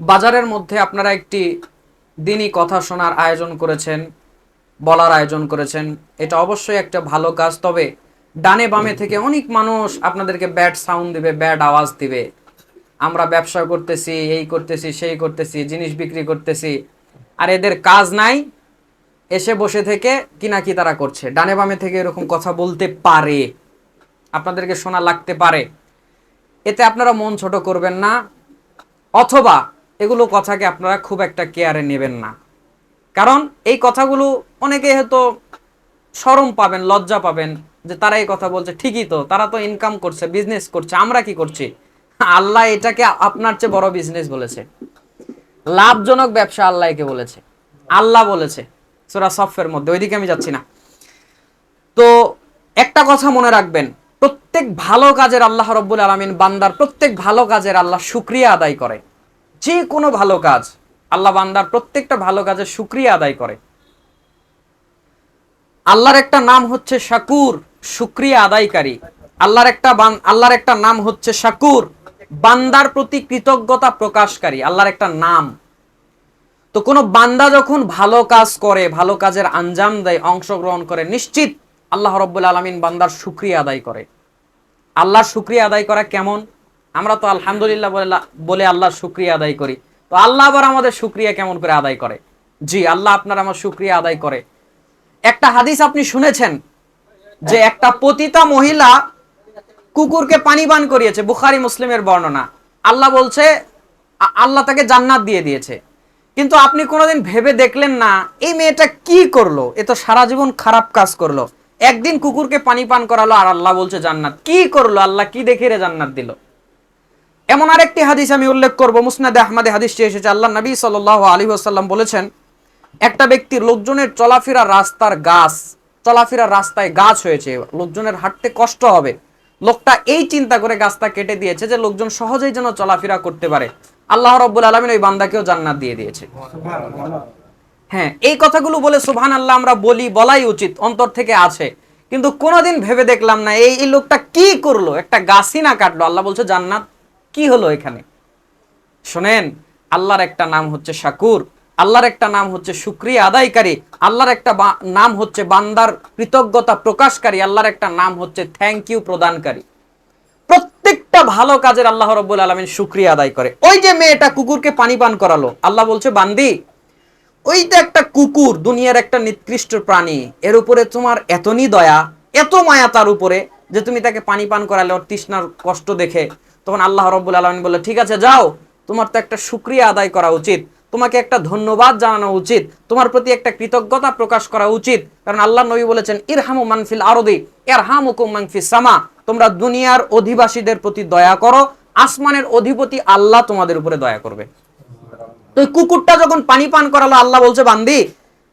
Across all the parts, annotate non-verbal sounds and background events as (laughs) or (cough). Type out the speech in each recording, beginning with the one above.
বাজারের মধ্যে আপনারা একটি দিনই কথা শোনার আয়োজন করেছেন বলার আয়োজন করেছেন। এটা অবশ্যই একটা ভালো কাজ তবে ডানে বামে থেকে অনেক মানুষ আপনাদেরকে ব্যাড সাউন্ড দিবে ব্যাড আওয়াজ দিবে। আমরা ব্যবসা করতেছি এই করতেছি সেই করতেছি জিনিস বিক্রি করতেছি আর এদের কাজ নাই এসে বসে থেকে কিনা কি তারা করছে। ডানে বামে থেকে এরকম কথা বলতে পারে আপনাদেরকে শোনা লাগতে পারে। এতে আপনারা মন ছোট করবেন না অথবা এগুলো কথাকে আপনারা খুব একটা কেয়ারে নেবেন না। কারণ এই কথাগুলো অনেকে হয়তো শরম পাবেন, লজ্জা পাবেন যে তারা এই কথা বলছে। ঠিকই তো, তারা তো ইনকাম করছে বিজনেস করছে, আমরা কি করছি? আল্লাহ এটাকে আপনার চেয়ে বড় বিজনেস বলেছে। লাভজনক ব্যবসা আল্লাহ একে বলেছে। আল্লাহ বলেছে, সোরা সফের মধ্যে, ওইদিকে আমি যাচ্ছি না। তো একটা কথা মনে রাখবেন, প্রত্যেক ভালো কাজের আল্লাহ রব্বুল আলমিন বান্দার প্রত্যেক ভালো কাজের আল্লাহ শুক্রিয়া আদায় করে। যে কোনো ভালো কাজ আল্লাহ বান্দার প্রত্যেকটা ভালো কাজের শুক্রিয়া আদায় করে। আল্লাহর একটা নাম হচ্ছে শাকুর, শুক্রিয়া আদায়কারী। আল্লাহর একটা আল্লাহর একটা নাম হচ্ছে শাকুর, বান্দার প্রতি কৃতজ্ঞতা প্রকাশকারী, আল্লাহর একটা নাম। তো কোনো বান্দা যখন ভালো কাজ করে, ভালো কাজের আঞ্জাম দেয়, অংশগ্রহণ করে, নিশ্চিত আল্লাহ রব্বুল আলমিন বান্দার শুক্রিয়া আদায় করে। আল্লাহর শুক্রিয়া আদায় করা কেমন? আমরা তো আলহামদুলিল্লাহ বলে আল্লাহর শুক্রিয়া আদায় করি। তো আল্লাহ আবার আমাদের শুক্রিয়া কেমন করে আদায় করে? জি, আল্লাহ আপনার আমার শুক্রিয়া আদায় করে। একটা হাদিস আপনি শুনেছেন যে একটা পতিতা মহিলা কুকুরকে পানি পান করিয়েছে, বুখারি মুসলিমের বর্ণনা। আল্লাহ বলছে আল্লাহ তাকে জান্নাত দিয়ে দিয়েছে। কিন্তু আপনি কোনোদিন ভেবে দেখলেন না, এই মেয়েটা কি করল? এ তো সারা জীবন খারাপ কাজ করল। একদিন কুকুরকে পানি পান করালো আর আল্লাহ বলছে, জান্নাত। কি করল? আল্লাহ কি দেখে রে জান্নাত দিল? এমন আরেকটি হাদিস আমি উল্লেখ করব, মুসনাদে আহমদে হাদিসটি এসেছে। আল্লাহ নবী সাল আলী আসাল্লাম বলেছেন, একটা ব্যক্তির লোকজনের চলাফেরা রাস্তার গাছ, চলাফেরা রাস্তায় গাছ হয়েছে, লোকজনের হাঁটতে কষ্ট হবে। লোকটা এই চিন্তা করে গাছটা কেটে দিয়েছে যে লোকজন সহজেই যেন চলাফেরা করতে পারে। আল্লাহ রব্বুল আলমিন ওই বান্দাকেও জান্নাত দিয়ে দিয়েছে। হ্যাঁ এই কথাগুলো বলে সুবহান আল্লাহ আমরা বলি, বলাই উচিত, অন্তর থেকে আছে। কিন্তু কোনোদিন ভেবে দেখলাম না, এই এই লোকটা কি করল? একটা গাছই না কাটলো। আল্লাহ বলছে, জান্নাত কি হলো এখানে? শোনেন, আল্লাহর একটা নাম হচ্ছে শাকুর, আল্লাহর একটা নাম হচ্ছে শুক্রিয়া আদায়কারী, আল্লাহর একটা নাম হচ্ছে বান্দার কৃতজ্ঞতা প্রকাশকারী, আল্লাহর একটা নাম হচ্ছে থ্যাংক ইউ প্রদানকারী। প্রত্যেকটা ভালো কাজের আল্লাহ রব্বুল আলমিন শুক্রিয়া আদায় করে। ওই যে মেয়েটা কুকুরকে পানি পান করালো, আল্লাহ বলছে, বান্দি, ওই তো একটা কুকুর দুনিয়ার একটা নিকৃষ্ট প্রাণী, এর উপরে তোমার এতনি দয়া, এত মায়া তার উপরে, যে তুমি তাকে পানি পান করালে ওর তৃষ্ণার কষ্ট দেখে তখন আল্লাহ রব্বুল আলমিন বললে ঠিক আছে, যাও। তোমার তো একটা শুক্রিয়া আদায় করা উচিত। তোমাকে একটা ধন্যবাদ জানানো উচিত। তোমার প্রতি একটা কৃতজ্ঞতা প্রকাশ করা উচিত। কারণ আল্লাহ নবী বলেছেন, ইরহামু মানফিল আরদি, ইরহামুকুম মানফিস সামা। তোমরা দুনিয়ার অধিবাসীদের প্রতি দয়া করো। আসমানের অধিপতি আল্লাহ তোমাদের উপরে দয়া করবে। তো কুকুরটা যখন পানি পান করালো, আল্লাহ বলছে, বান্দি,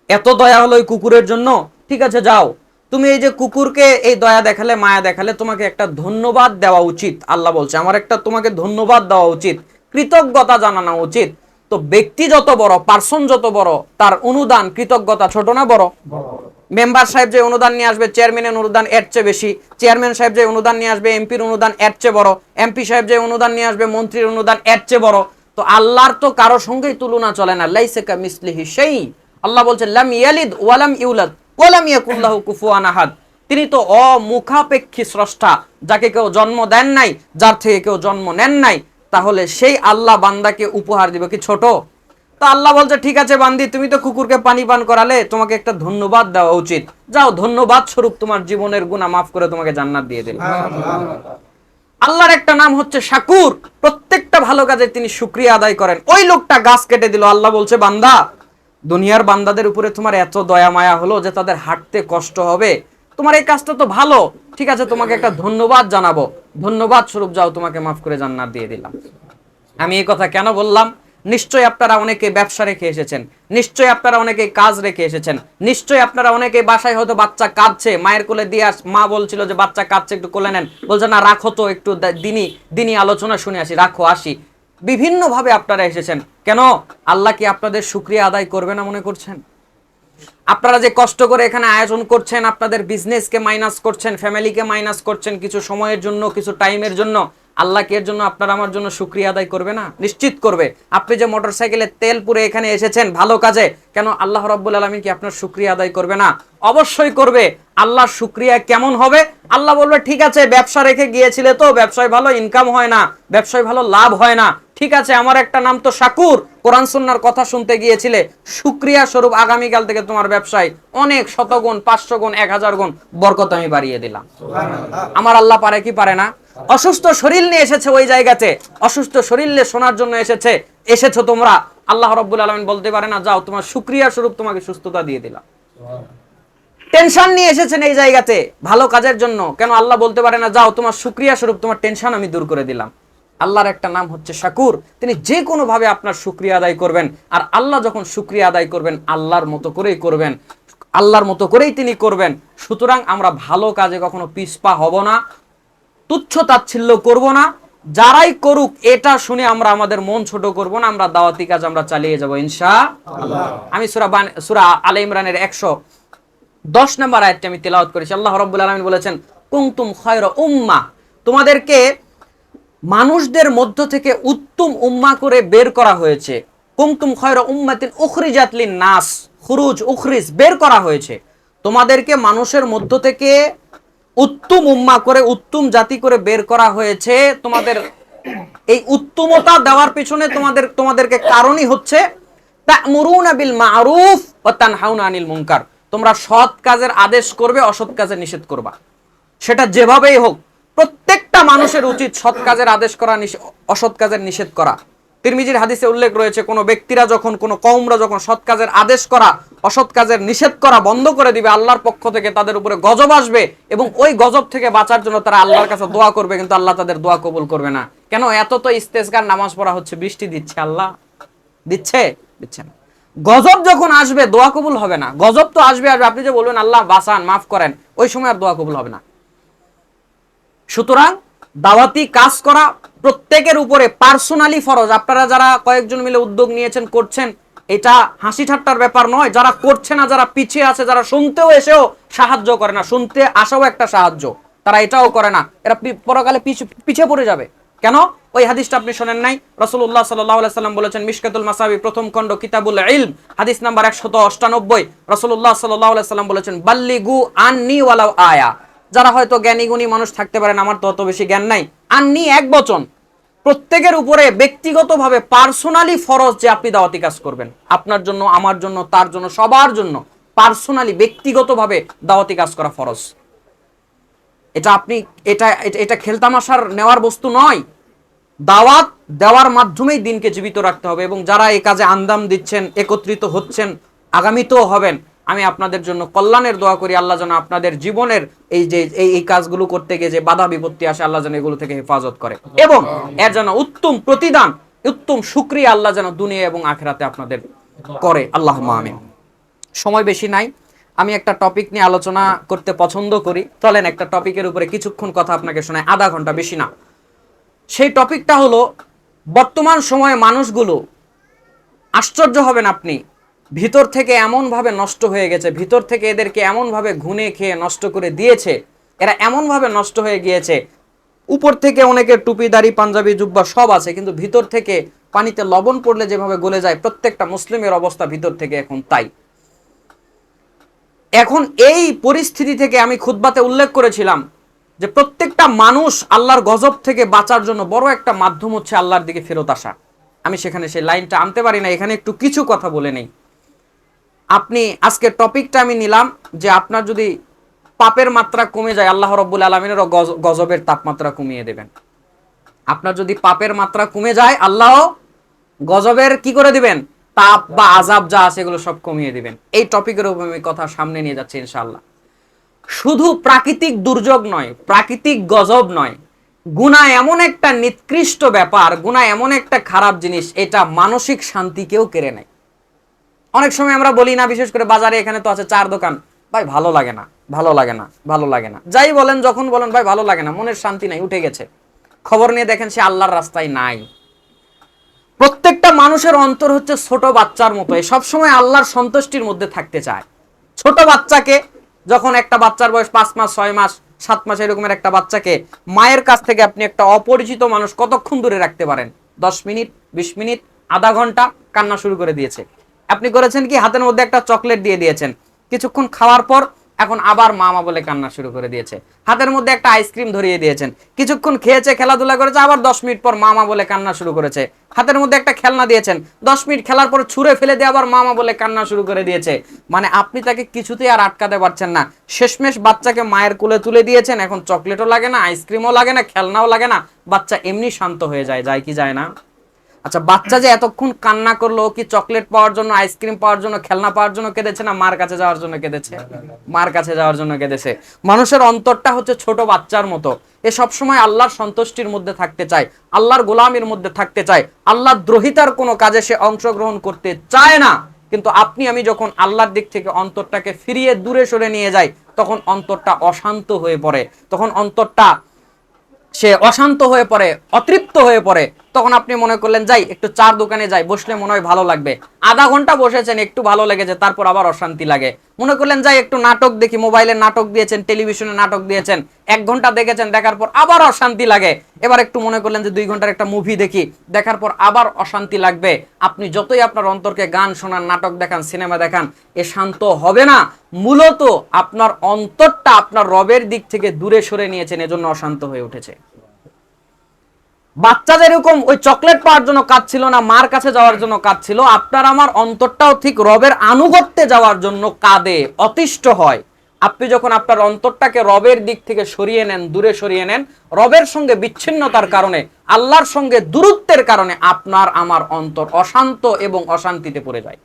এত দয়া হলো ওই কুকুরের জন্য। ঠিক আছে, যাও। তুমি এই যে কুকুরকে এই দয়া দেখালে, মায়া দেখালে, তোমাকে একটা ধন্যবাদ দেওয়া উচিত, আল্লাহ বলছে। আমার একটা তোমাকে ধন্যবাদ দেওয়া উচিত, কৃতজ্ঞতা জানানো উচিত। তো ব্যক্তি যত বড় পার্সন যত বড়, তার অনুদান, কৃতজ্ঞতা ছোট না বড়? মেম্বার সাহেব যে অনুদান নিয়ে আসবে চেয়ারম্যানের অনুদান এর চেয়ে বেশি। চেয়ারম্যান সাহেব যে অনুদান নিয়ে আসবে এমপির অনুদান এর চেয়ে বড়। এমপি সাহেব যে অনুদান নিয়ে আসবে, মন্ত্রীর অনুদান এর চেয়ে বড়। তো আল্লাহর তো কারও সঙ্গেই তুলনা চলে না। লাইসে কা মিসলিহি সেই আল্লাহ বলছে, লাম ইয়ালিদ ওয়ালাম ইউলাদ। ইয়াকুল্লাহু কুফুয়ান আহাদ। তিনি তো অমুখাপেক্ষী স্রষ্টা, যাকে কেউ জন্ম দেন নাই, যার থেকে কেউ জন্ম নেন নাই, তাহলে সেই আল্লাহ বান্দাকে উপহার দিবে কি ছোট? তা আল্লাহ বলছে, ঠিক আছে বান্দি, তুমি তো কুকুরকে পানি পান করালে, তোমাকে একটা ধন্যবাদ দেওয়া উচিত। যাও, ধন্যবাদ স্বরূপ তোমার জীবনের গুণা মাফ করে তোমাকে জান্নাত দিয়ে দিল আল্লাহর একটা নাম হচ্ছে শাকুর। প্রত্যেকটা ভালো কাজে তিনি শুক্রিয়া আদায় করেন। ওই লোকটা গাছ কেটে দিল। আল্লাহ বলছে, বান্দা দুনিয়ার বান্দাদের উপরে তোমার এত দয়া মায়া হলো যে তাদের হাঁটতে কষ্ট হবে। তোমার এই কাজটা তো ভালো। ঠিক আছে, তোমাকে একটা ধন্যবাদ জানাব। ধন্যবাদ স্বরূপ যাও, তোমাকে মাফ করে জান্নাত দিয়ে দিলাম। আমি এই কথা কেন বললাম? নিশ্চয়ই আপনারা অনেকে ব্যবসা রেখে এসেছেন। নিশ্চয়ই আপনারা অনেকে কাজ রেখে এসেছেন। নিশ্চয়ই আপনারা অনেকে বাসায় হয়তো বাচ্চা কাঁদছে। মায়ের কোলে দিয়ে আস মা বলছিল যে বাচ্চা কাঁদছে, একটু কোলে নেন। বলছে, না, রাখো তো একটু দিনই দিনই আলোচনা শুনে আসি, রাখো, আসি। বিভিন্নভাবে আপনারা এসেছেন। কেন? আল্লাহ কি আপনাদের শুক্রিয়া আদায় করবে না মনে করছেন? আপনারা যে কষ্ট করে এখানে আয়োজন করছেন, আপনাদের বিজনেসকে মাইনাস করছেন ফ্যামিলিকে মাইনাস করছেন কিছু সময়ের জন্য, কিছু টাইমের জন্য আল্লাহ কি এর জন্য আপনার আমার জন্য শুক্রিয়া আদায় করবে না? নিশ্চিত করবে। আপনি যে মোটরসাইকেলে তেল পুরে এখানে এসেছেন ভালো কাজে কেন আল্লাহ রব্বুল আলমিন কি আপনার শুক্রিয়া আদায় করবে না? অবশ্যই করবে। আল্লাহর শুক্রিয়া কেমন হবে? আল্লাহ বলবে ঠিক আছে ব্যবসা রেখে গিয়েছিলে তো ব্যবসায় ভালো ইনকাম হয় না ব্যবসায় ভালো লাভ হয় না। ঠিক আছে আমার একটা নাম তো শাকুর। কোরআন সুন্নার কথা শুনতে গিয়েছিলে। শুক্রিয়া স্বরূপ আগামীকাল থেকে তোমার ব্যবসায় অনেক শতগুণ পাঁচশো গুণ এক হাজার গুণ বরকত আমি বাড়িয়ে দিলাম। আমার আল্লাহ পারে কি পারে না? অসুস্থ শরীর নিয়ে এসেছে ওই জায়গাতে। অসুস্থ শরীর নিয়ে শোনার জন্য এসেছে। এসেছ তোমরা। আল্লাহ রব্বুল আলমিন বলতে পারে না, যাও, তোমার শুক্রিয়া স্বরূপ তোমাকে সুস্থতা দিয়ে দিলাম। টেনশন নিয়ে এসেছেন এই জায়গাতে, ভালো কাজের জন্য। কেন আল্লাহ বলতে পারে না, যাও, তোমার শুক্রিয়া স্বরূপ, তোমার টেনশন আমি দূর করে দিলাম। আল্লাহর একটা নাম হচ্ছে শাকুর। তিনি যে কোনো ভাবে আপনার শুক্রিয়া আদায় করবেন, আর আল্লাহ যখন শুক্রিয়া আদায় করবেন, আল্লাহর মতো করেই করবেন। আল্লাহর মতো করেই তিনি করবেন। সুতরাং আমরা ভালো কাজে কখনো পিছপা হব না। তুচ্ছ তাচ্ছিল্য করব না। যারাই করুক, এটা শুনে আমরা আমাদের মন ছোট করব না, আমরা দাওয়াতি কাজ আমরা চালিয়ে যাব, ইনশা আমি সুরা সুরা আলে ইমরানের একশো দশ নম্বর আয়াতটি আমি তেলাওয়াত করেছি। আল্লাহ রব্বুল আলমিন বলেছেন কুংতুম খয়র উম্মা। তোমাদেরকে মানুষদের মধ্য থেকে উত্তম উম্মা করে বের করা হয়েছে। কুমতুম খয়র উম্মাতিন উখরিজাতলিন নাস। খুরুজ উখরিজ বের করা হয়েছে। তোমাদেরকে মানুষের মধ্য থেকে উত্তম উম্মা করে, উত্তম জাতি করে বের করা হয়েছে। তোমাদের এই উত্তমতা দেওয়ার পিছনে তোমাদের, তোমাদেরকে কারণই হচ্ছে তানহাউনা আনিল তোমরা সৎ কাজের আদেশ করবে, অসৎ কাজের নিষেধ করবা। সেটা যেভাবেই হোক, প্রত্যেকটা মানুষের উচিত সৎ কাজের আদেশ করা অসৎ কাজের নিষেধ করা। তিরমিজির হাদিসে উল্লেখ রয়েছে, কোনো ব্যক্তিরা যখন, কোনো কওমরা যখন সৎ কাজের আদেশ করা, অসৎ কাজের নিষেধ করা বন্ধ করে দিবে আল্লাহর পক্ষ থেকে, তাদের উপরে গজব আসবে এবং ওই গজব থেকে বাঁচার জন্য তারা আল্লাহর কাছে দোয়া করবে, কিন্তু আল্লাহ তাদের দোয়া কবুল করবে না। কেন? এত তো ইস্তেসগার নামাজ পড়া হচ্ছে, বৃষ্টি দিচ্ছে আল্লাহ। দিচ্ছে? দিচ্ছে না। গজব যখন আসবে, দোয়া কবুল হবে না। গজব তো আসবে আসবে। আপনি যে বলবেন, আল্লাহ বাসান মাফ করেন, ওই সময় আর দোয়া কবুল হবে না। সুতরাং দাওয়াতি কাজ করা প্রত্যেকের উপরে পার্সোনালি ফরজ। আপনারা যারা কয়েকজন মিলে উদ্যোগ নিয়েছেন, করছেন, এটা হাসি ঠাট্টার ব্যাপার নয়। যারা করছে না, যারা পিছিয়ে আছে, যারা শুনতেও এসেও সাহায্য করে না। শুনতে আসাও একটা সাহায্য। তারা এটাও করে না। এরা পরকালে পিছু- পিছিয়ে পড়ে যাবে। কেন? ওই হাদিসটা আপনি শোনেন নাই? রসুল্লাহ সাল্লাহ সাল্লাম বলেছেন, মিশকাতুল মাসাবি, প্রথম খণ্ড, কিতাবুল ইলম। হাদিস নাম্বার একশত অষ্টানব্বই। রসুল্লাহ সাল্লাহ সাল্লাম বলেছেন বাল্লি বাল্লিগু আননি ওয়ালাও আয়া। যারা হয়তো জ্ঞানী গুণী মানুষ থাকতে পারেন, আমার তো অত বেশি জ্ঞান নাই। আননি এক বচন। প্রত্যেকের উপরে ব্যক্তিগতভাবে পার্সোনালি ফরজ যে আপনি দাওয়াতি কাজ করবেন। আপনার জন্য, আমার জন্য, তার জন্য, সবার জন্য পার্সোনালি, ব্যক্তিগতভাবে দাওয়াতি কাজ করা ফরজ। এটা আপনি, এটা, এটা- খেলতামাশার নেওয়ার বস্তু নয়। দাওয়াত দেওয়ার মাধ্যমেই দিনকে জীবিত রাখতে হবে এবং যারা এই কাজে আন্দাম দিচ্ছেন, একত্রিত হচ্ছেন, আগামীতেও হবেন আমি আপনাদের জন্য কল্যাণের দোয়া করি, আল্লাহ যেন আপনাদের জীবনের এই যে, এই এই কাজগুলো করতে গিয়ে যে বাধা বিপত্তি আসে, আল্লাহ যেন এগুলো থেকে হেফাজত করে। এবং এর যেন উত্তম প্রতিদান, উত্তম সুক্রিয়া আল্লাহ যেন দুনিয়া এবং আখেরাতে আপনাদের করে। আল্লাহ আমিন। সময় বেশি নাই। আমি একটা টপিক নিয়ে আলোচনা করতে পছন্দ করি। চলেন একটা টপিকের উপরে কিছুক্ষণ কথা আপনাকে শোনায় আধা ঘণ্টা বেশি না। সেই টপিকটা হলো, বর্তমান সময়ে মানুষগুলো, আশ্চর্য হবেন আপনি ভিতর থেকে এমনভাবে নষ্ট হয়ে গেছে, ভিতর থেকে এদেরকে এমনভাবে ঘুনে খেয়ে নষ্ট করে দিয়েছে, এরা এমনভাবে নষ্ট হয়ে গিয়েছে। উপর থেকে অনেকের টুপি, দাড়ি, পাঞ্জাবি, জুব্বা সব আছে, কিন্তু ভিতর থেকে পানিতে লবণ পড়লে যেভাবে গলে যায়, প্রত্যেকটা মুসলিমের অবস্থা ভিতর থেকে এখন তাই। এখন এই পরিস্থিতি থেকে আমি খুতবাতে উল্লেখ করেছিলাম যে প্রত্যেকটা মানুষ আল্লাহর গজব থেকে বাঁচার জন্য বড় একটা মাধ্যম হচ্ছে আল্লাহর দিকে ফেরত আসা। আমি সেখানে সেই লাইনটা আনতে পারি না, এখানে একটু কিছু কথা বলে নেই। আপনি আজকে টপিকটা আমি নিলাম যে আপনার যদি পাপের মাত্রা কমে যায়, আল্লাহ রব্বুল আলমিনেরও গজ- গজবের তাপমাত্রা কমিয়ে দেবেন। আপনার যদি পাপের মাত্রা কমে যায়, আল্লাহ গজবের কি করে দিবেন? তাপ বা আজাব যা আছে এগুলো সব কমিয়ে দিবেন। এই টপিকের উপর আমি কথা সামনে নিয়ে যাচ্ছি ইনশাল্লাহ শুধু প্রাকৃতিক দুর্যোগ নয়, প্রাকৃতিক গজব নয় গুণা এমন একটা নিকৃষ্ট ব্যাপার গুণা এমন একটা খারাপ জিনিস, এটা মানসিক শান্তিকেও কেড়ে নেয়। অনেক সময় আমরা বলি না, বিশেষ করে বাজারে এখানে তো আছে চার দোকান। ভাই, ভালো লাগে না, ভালো লাগে না, ভালো লাগে না। যাই বলেন, যখন বলেন, ভাই, ভালো লাগে না, মনের শান্তি নাই, উঠে গেছে। খবর নিয়ে দেখেন, সে আল্লাহর রাস্তায় নাই। প্রত্যেকটা মানুষের অন্তর হচ্ছে ছোট বাচ্চার মতো সবসময় আল্লাহর সন্তুষ্টির মধ্যে থাকতে চায়। ছোট বাচ্চাকে যখন একটা বাচ্চার বয়স পাঁচ মাস, ছয় মাস, সাত মাস, এরকমের একটা বাচ্চাকে মায়ের কাছ থেকে আপনি একটা অপরিচিত মানুষ কতক্ষণ দূরে রাখতে পারেন? দশ মিনিট, বিশ মিনিট, আধা ঘণ্টা কান্না শুরু করে দিয়েছে। আপনি করেছেন কি? হাতের মধ্যে একটা চকলেট দিয়ে দিয়েছেন। কিছুক্ষণ খাওয়ার পর এখন আবার মামা বলে কান্না শুরু করে দিয়েছে। হাতের মধ্যে একটা আইসক্রিম ধরিয়ে দিয়েছেন। কিছুক্ষণ খেয়েছে, খেলাধুলা করেছে, আবার দশ মিনিট পর মামা বলে কান্না শুরু করেছে। হাতের মধ্যে একটা খেলনা দিয়েছেন। দশ মিনিট খেলার পর ছুঁড়ে ফেলে দিয়ে আবার মামা বলে কান্না শুরু করে দিয়েছে। মানে আপনি তাকে কিছুতেই আর আটকাতে পারছেন না। শেষমেশ বাচ্চাকে মায়ের কোলে তুলে দিয়েছেন। এখন চকলেটও লাগে না, আইসক্রিমও লাগে না, খেলনাও লাগে না। বাচ্চা এমনি শান্ত হয়ে যায় যায় কি যায় না? আচ্ছা বাচ্চা যে এতক্ষণ কান্না করল কি চকলেট পাওয়ার জন্য, আইসক্রিম পাওয়ার জন্য, খেলনা পাওয়ার জন্য কেঁদেছে না মার কাছে যাওয়ার জন্য কেঁদেছে? মার কাছে যাওয়ার জন্য কেঁদেছে। মানুষের অন্তরটা হচ্ছে ছোট বাচ্চার মতো। এ সব সময় আল্লাহর সন্তুষ্টির মধ্যে থাকতে চায়, আল্লাহর গোলামির মধ্যে থাকতে চায়। আল্লাহর দ্রোহিতার কোনো কাজে সে অংশগ্রহণ করতে চায় না। কিন্তু আপনি, আমি যখন আল্লাহর দিক থেকে অন্তরটাকে ফিরিয়ে দূরে সরে নিয়ে যাই, তখন অন্তরটা অশান্ত হয়ে পড়ে। তখন অন্তরটা সে অশান্ত হয়ে পড়ে, অতৃপ্ত হয়ে পড়ে, তখন আপনি মনে করলেন, যাই, একটু চার দোকানে যাই, বসলে মনে হয় ভালো লাগবে। আধা ঘণ্টা বসেছেন, একটু ভালো লেগেছে, তারপর আবার অশান্তি লাগে। মনে করলেন, যাই, একটু নাটক দেখি। মোবাইলে নাটক দিয়েছেন, টেলিভিশনে নাটক দিয়েছেন। এক ঘণ্টা দেখেছেন, দেখার পর আবার অশান্তি লাগে। এবার একটু মনে করলেন যে, দুই ঘণ্টার একটা মুভি দেখি, দেখার পর আবার অশান্তি লাগবে। আপনি যতই আপনার অন্তরকে গান শোনান, নাটক দেখান, সিনেমা দেখান, এ শান্ত হবে না। মূলত আপনার অন্তরটা আপনার রবের দিক থেকে দূরে সরে নিয়েছেন, এজন্য অশান্ত হয়ে উঠেছে। বাচ্চা যেরকম ওই চকলেট পাওয়ার জন্য কাজ ছিল না, মার কাছে যাওয়ার জন্য কাজ ছিল, আপনার আমার অন্তরটাও ঠিক রবের আনুগত্যে যাওয়ার জন্য কাঁদে, অতিষ্ঠ হয়। আপনি যখন আপনার অন্তরটাকে রবের দিক থেকে সরিয়ে নেন, দূরে সরিয়ে নেন, রবের সঙ্গে বিচ্ছিন্নতার কারণে, আল্লাহর সঙ্গে দূরত্বের কারণে আপনার আমার অন্তর অশান্ত এবং অশান্তিতে পড়ে যায়।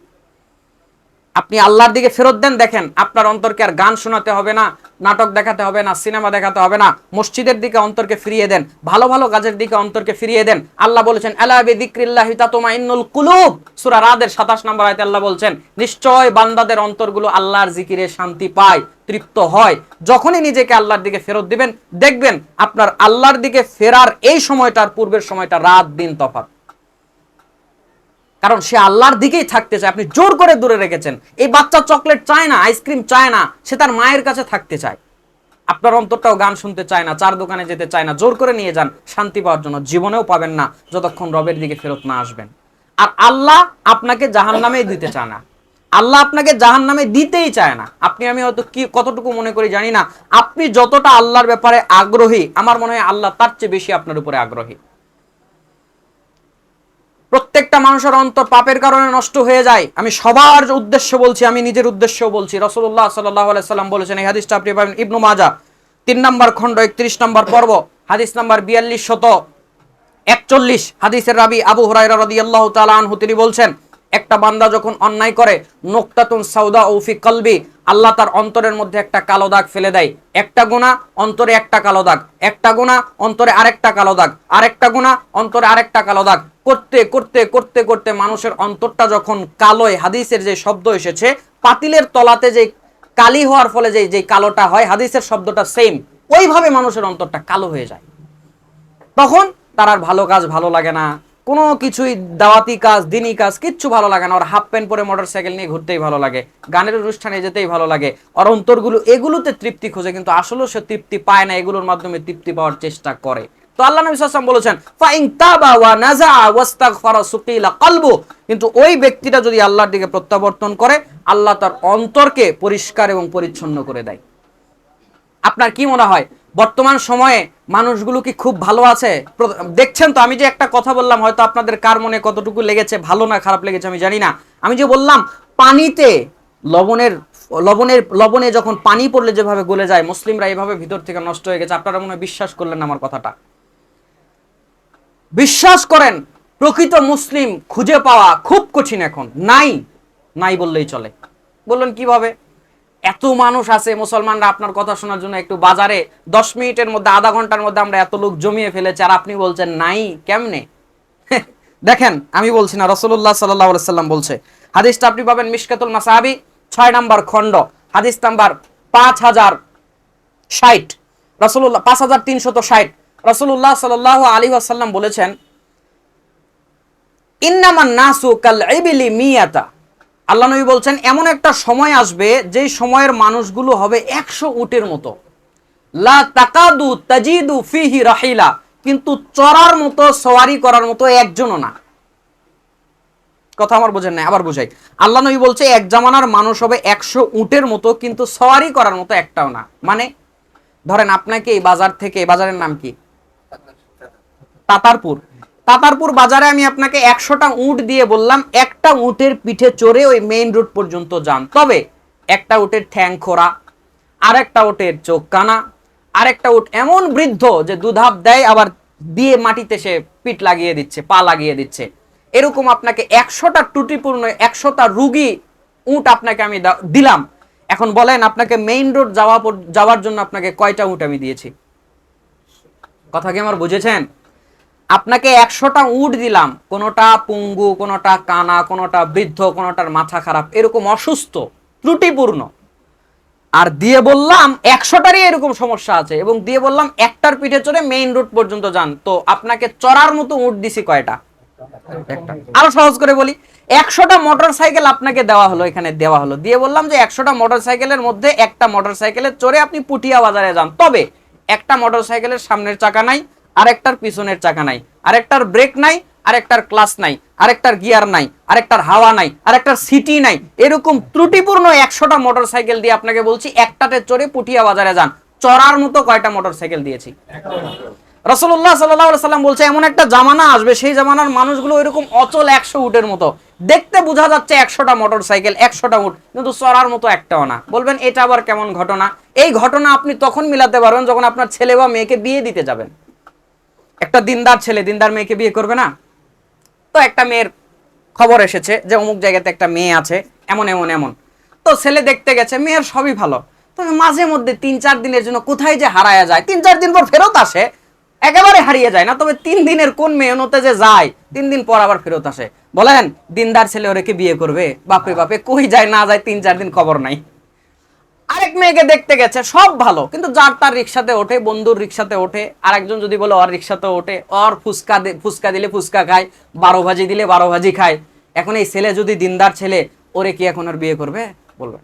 আপনি আল্লাহর দিকে ফেরত দেন, দেখেন আপনার অন্তরকে আর গান শোনাতে হবে না, নাটক দেখাতে হবে না, সিনেমা দেখাতে হবে না, মসজিদের দিকে অন্তরকে ফিরিয়ে দেন, ভালো ভালো কাজের দিকে অন্তরকে ফিরিয়ে দেন। আল্লাহ বলেছেন, আলা বিদিক্রিল্লাহি তাতমাইন্নুল কুলুব। সূরা রাদের 27 নম্বর আয়াতে আল্লাহ বলছেন, নিশ্চয় বান্দাদের অন্তরগুলো আল্লাহর জিকিরে শান্তি পায়, তৃপ্ত হয়। যখনই নিজেকে আল্লাহর দিকে ফেরত দিবেন, দেখবেন আপনার আল্লাহর দিকে ফেরার এই সময়টার পূর্বের সময়টা রাত দিন তফাৎ। কারণ সে আল্লাহর দিকেই থাকতে চায়। আপনি জোর করে দূরে রেখেছেন। এই বাচ্চা চকলেট চায় না, আইসক্রিম চায় না, সে তার মায়ের কাছে থাকতে চায়। আপনার অন্তরটাও গান শুনতে চায় না, চার দোকানে যেতে চায় না, জোর করে নিয়ে যান, শান্তি পাওয়ার জন্য জীবনেও পাবেন না, যতক্ষণ রবের দিকে ফেরত না আসবেন। আর আল্লাহ আপনাকে জাহান নামেই দিতে চায় না। আল্লাহ আপনাকে জাহান নামে দিতেই চায় না। আপনি, আমি হয়তো কি, কতটুকু মনে করি জানি না। আপনি যতটা আল্লাহর ব্যাপারে আগ্রহী, আমার মনে হয় আল্লাহ তার চেয়ে বেশি আপনার উপরে আগ্রহী। প্রত্যেকটা মানুষের অন্তর পাপের কারণে নষ্ট হয়ে যায়। আমি সবার উদ্দেশ্য বলছি, আমি নিজের উদ্দেশ্য বলছি। রসুল্লাহ সাল্লাহ সাল্লাম বলেছেন, এই হাদিসটা আপনি পাবেন ইবনু মাজা তিন নম্বর খণ্ড, একত্রিশ নম্বর পর্ব, হাদিস নম্বর বিয়াল্লিশ শত একচল্লিশ। হাদিসের রাবি আবু হুরাইরা রাদিয়াল্লাহু তাআলা আনহু, তিনি বলছেন, একটা বান্দা যখন অন্যায় করে, নোক্তাতুন সাউদা ওফি কলবি, আল্লাহ তার অন্তরের মধ্যে একটা কালো দাগ ফেলে দেয়। একটা গুণা অন্তরে একটা কালো দাগ। একটা গুণা অন্তরে আরেকটা কালো দাগ। আরেকটা গুণা অন্তরে আরেকটা কালো দাগ। করতে করতে করতে করতে মানুষের অন্তরটা যখন কালোয়, হাদিসের যে শব্দ এসেছে, পাতিলের তলাতে যে কালি হওয়ার ফলে যে যে কালোটা হয়, হাদিসের শব্দটা সেম ওইভাবে মানুষের অন্তরটা কালো হয়ে যায়। তখন তার আর ভালো কাজ ভালো লাগে না। কোনো কিছুই দাওয়াতি কাজ দিনই কাজ, কিচ্ছু ভালো লাগে না। ওর হাফ প্যান্ট পরে মোটর সাইকেল নিয়ে ঘুরতেই ভালো লাগে। গানের অনুষ্ঠানে যেতেই ভালো লাগে। ওর অন্তরগুলো, এগুলোতে তৃপ্তি খোঁজে, কিন্তু আসলেও সে তৃপ্তি পায় না। এগুলোর মাধ্যমে তৃপ্তি পাওয়ার চেষ্টা করে। তো আল্লাহ নবী সাল্লাম বলেছেন, ফাইন তাবা ওয়া নাজা ওয়াস্তাগফারা সুকিলা কলবু। কিন্তু ওই ব্যক্তিটা যদি আল্লাহর দিকে প্রত্যাবর্তন করে, আল্লাহ তার অন্তরকে পরিষ্কার এবং পরিচ্ছন্ন করে দেয়। আপনার কি মনে হয়, বর্তমান সময়ে মানুষগুলো কি খুব ভালো আছে? দেখছেন তো, আমি যে একটা কথা বললাম, হয়তো আপনাদের কার মনে কতটুকু লেগেছে, ভালো না খারাপ লেগেছে আমি জানি না। আমি যে বললাম, পানিতে লবণের লবণের, লবণে যখন পানি পড়লে যেভাবে গলে যায়, মুসলিমরা এভাবে ভিতর থেকে নষ্ট হয়ে গেছে, আপনারা মনে বিশ্বাস করলেন আমার কথাটা। বিশ্বাস করেন, প্রকৃত মুসলিম খুঁজে পাওয়া খুব কঠিন এখন। নাই নাই বললেই চলে। বললেন, কীভাবে? এত মানুষ আছে, মুসলমানরা আপনার কথা শোনার জন্য একটু বাজারে, দশ মিনিটের মধ্যে, আধা ঘণ্টার মধ্যে আমরা এত লোক জমিয়ে ফেলেছি আর আপনি বলছেন, নাই, কেমনে? দেখেন, আমি বলছি না রসুল্লাহ সাল্লাহ সাল্লাম বলছে। হাদিসটা আপনি পাবেন মিশকাতুল মাসাহাবি, ছয় নাম্বার খণ্ড। হাদিস নাম্বার পাঁচ হাজার ষাট। রসুল্লাহ পাঁচ হাজার তিনশত ষাট। রসুল্লাহ সাল্লাহ আলী আসাল্লাম বলেছেন, ইন্নামান নাসু কাল ইবিলি মিয়াতা। আল্লাহ নবী বলছেন, এমন একটা সময় আসবে যেই সময়ের মানুষগুলো হবে একশো উটের মতো। লা তাকাদু তাজিদু ফিহি রাহিলা। কিন্তু চড়ার মতো, সওয়ারি করার মতো একজনও না। কথা আমার বোঝেন না আবার বোঝাই। আল্লাহ নবী বলছে, এক জামানার মানুষ হবে একশো উটের মতো, কিন্তু সওয়ারি করার মতো একটাও না। মানে ধরেন আপনাকে এই বাজার থেকে বাজারের নাম কি? তাতারপুর। তাতারপুর বাজারে আমি আপনাকে একশোটা উট দিয়ে বললাম, একটা উটের পিঠে চড়ে ওই মেইন রোড পর্যন্ত যান। তবে একটা উটের ঠ্যাং খোরা আরেকটা উটের চোখ কানা, আরেকটা উট এমন বৃদ্ধ যে দুধাপ দেয়, আবার দিয়ে মাটিতে সে পিঠ লাগিয়ে দিচ্ছে, পা লাগিয়ে দিচ্ছে। এরকম আপনাকে একশোটা ত্রুটিপূর্ণ, একশোটা রুগী উট আপনাকে আমি দিলাম। এখন বলেন, আপনাকে মেইন রোড যাওয়া যাওয়ার জন্য আপনাকে কয়টা উট আমি দিয়েছি? কথা কি আমার বুঝেছেন? আপনাকে একশোটা উট দিলাম। কোনোটা পুঙ্গু, কোনোটা কানা, কোনোটা বৃদ্ধ, কোনোটার মাথা খারাপ, এরকম অসুস্থ, ত্রুটিপূর্ণ। আর দিয়ে বললাম একশোটারই এরকম সমস্যা আছে এবং দিয়ে বললাম একটার পিঠে চড়ে মেইন রোড পর্যন্ত যান। তো আপনাকে চড়ার মতো উট দিছি কয়টা? একটা। আরও সহজ করে বলি, একশোটা মোটর সাইকেল আপনাকে দেওয়া হলো, এখানে দেওয়া হলো। দিয়ে বললাম যে একশোটা মোটর সাইকেলের মধ্যে একটা মোটর সাইকেলে চড়ে আপনি পুটিয়া বাজারে যান। তবে একটা মোটর সাইকেলের সামনের চাকা নাই আরেকটার পিছনের চাকা নাই, আরেকটার ব্রেক নাই, আরেকটার ক্লাস নাই, আরেকটার গিয়ার নাই, আরেকটার হাওয়া নাই, আরেকটার সিটি নাই। এরকম ত্রুটিপূর্ণ একশোটা মোটর সাইকেল দিয়ে আপনাকে বলছি, একটাতে চড়ে পুটিয়া বাজারে যান। চড়ার মতো কয়টা মোটর সাইকেল দিয়েছি রসল্লাহ সাল্লাহ সাল্লাম বলছে, এমন একটা জামানা আসবে, সেই জামানার মানুষগুলো এরকম অচল একশো উটের মতো। দেখতে বোঝা যাচ্ছে একশোটা মোটর সাইকেল একশোটা উট, কিন্তু চড়ার মতো একটাও না। বলবেন, এটা আবার কেমন ঘটনা? এই ঘটনা আপনি তখন মিলাতে পারবেন যখন আপনার ছেলে বা মেয়েকে বিয়ে দিতে যাবেন। একটা দিনদার ছেলে, দিনদার মেয়েকে বিয়ে করবে না? তো একটা মেয়ের খবর এসেছে যে অমুক জায়গাতে একটা মেয়ে আছে, এমন এমন এমন। তো ছেলে দেখতে গেছে, মেয়ের সবই ভালো। তবে মাঝে মধ্যে তিন, চার দিনের জন্য কোথায় যে হারায়া যায়, তিন, চার দিন পর ফেরত আসে, একেবারে হারিয়ে যায় না, তবে তিন দিনের কোন মেয়ে মেহনতে যে যায়, তিন দিন পর আবার ফেরত আসে। বলেন, দিনদার ছেলে ওরেকে বিয়ে করবে? বাপরে বাপে কই যায়, না যায়, তিন, চার দিন খবর নাই। আরেক মেয়েকে দেখতে গেছে, সব ভালো, কিন্তু যার তার রিক্সাতে ওঠে, বন্ধুর রিক্সাতে ওঠে, আরেকজন যদি বলে ওর রিক্সাতে ওঠে, ওর ফুচকা ফুচকা দিলে ফুচকা খায়, বারো ভাজি দিলে বারো ভাজি খায়, এখন এই ছেলে যদি দিনদার ছেলে, ওরে কি এখন আর বিয়ে করবে? বলবে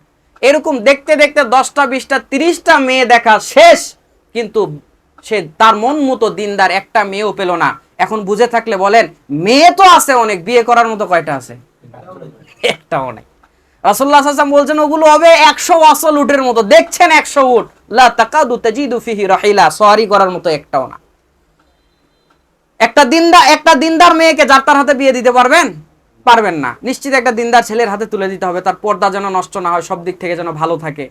এরকম দেখতে দেখতে দশটা, বিশটা, তিরিশটা মেয়ে দেখা শেষ, কিন্তু সে তার মন মতো দিনদার একটা মেয়েও পেল না। এখন বুঝে থাকলে বলেন, মেয়ে তো আছে অনেক, বিয়ে করার মতো কয়টা আছে? একটা অনেক। আলাইহি ওয়াসাল্লাম বলছেন, ওগুলো হবে 100 আসল উটের মতো। দেখছেন 100 উট। লা তাকাদু তাজিদু ফিহি রাহিলা। সওয়ারি করার মতো একটাও না। একটা দিনদার একটা দিনদার মেয়েকে যার তার হাতে বিয়ে দিতে পারবেন? পারবেন না। নিশ্চিত একটা দিনদার ছেলের হাতে তুলে দিতে হবে। তার পর্দা যেন নষ্ট না হয়, সব দিক থেকে যেন ভালো থাকে।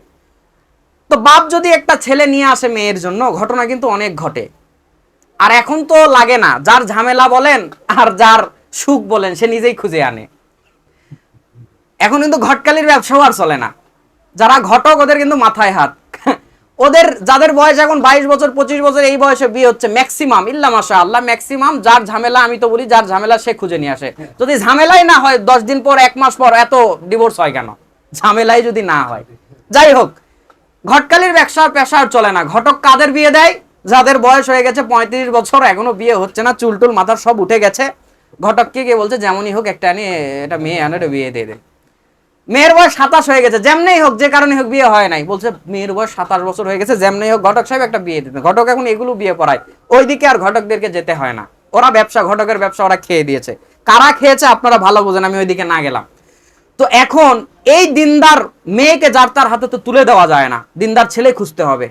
তো বাপ যদি একটা ছেলে নিয়ে আসে মেয়ের জন্য, ঘটনা কিন্তু অনেক ঘটে। আর এখন তো লাগে না। যার ঝামেলা বলেন, আর যার সুখ বলেন, সে নিজেই খুঁজে আনে। এখন কিন্তু ঘটকালির ব্যবসাও আর চলে না। যারা ঘটক, ওদের কিন্তু মাথায় হাত। (laughs) ওদের যাদের বয়স এখন বাইশ বছর, পঁচিশ বছর, এই বয়সে বিয়ে হচ্ছে ম্যাক্সিমাম ইল্লা মাসা আল্লাহ ম্যাক্সিমাম যার ঝামেলা, আমি তো বলি যার ঝামেলা সে খুঁজে নিয়ে আসে। যদি ঝামেলাই না হয়, দশ দিন পর, এক মাস পর, এত ডিভোর্স হয় কেন? ঝামেলাই যদি না হয়। যাই হোক, ঘটকালির ব্যবসার পেশা আর চলে না। ঘটক কাদের বিয়ে দেয়? যাদের বয়স হয়ে গেছে পঁয়ত্রিশ বছর, এখনও বিয়ে হচ্ছে না চুলটুল মাথার সব উঠে গেছে। ঘটককে গিয়ে বলছে, যেমনই হোক, একটা আনি, এটা মেয়ে আনে বিয়ে দিয়ে দে। মেয়ের বয়স সাতাশ হয়ে গেছে যেমনি হোক, যে কারণে হোক বিয়ে হয় নাই। বলছে, মেয়ের বয়স সাতাশ বছর হয়ে গেছে যেমনি হোক, ঘটক সাহেব একটা বিয়ে দিতে। ঘটক এখন এগুলো বিয়ে পড়ায়। ওইদিকে আর ঘটকদেরকে যেতে হয় না। ওরা ব্যবসা, ঘটকের ব্যবসা ওরা খেয়ে দিয়েছে। কারা খেয়েছে আপনারা ভালো বোঝেন, আমি ওইদিকে না গেলাম। তো এখন এই দিনদার মেয়েকে যার তার হাতে তো তুলে দেওয়া যায় না, দিনদার ছেলে খুঁজতে হবে।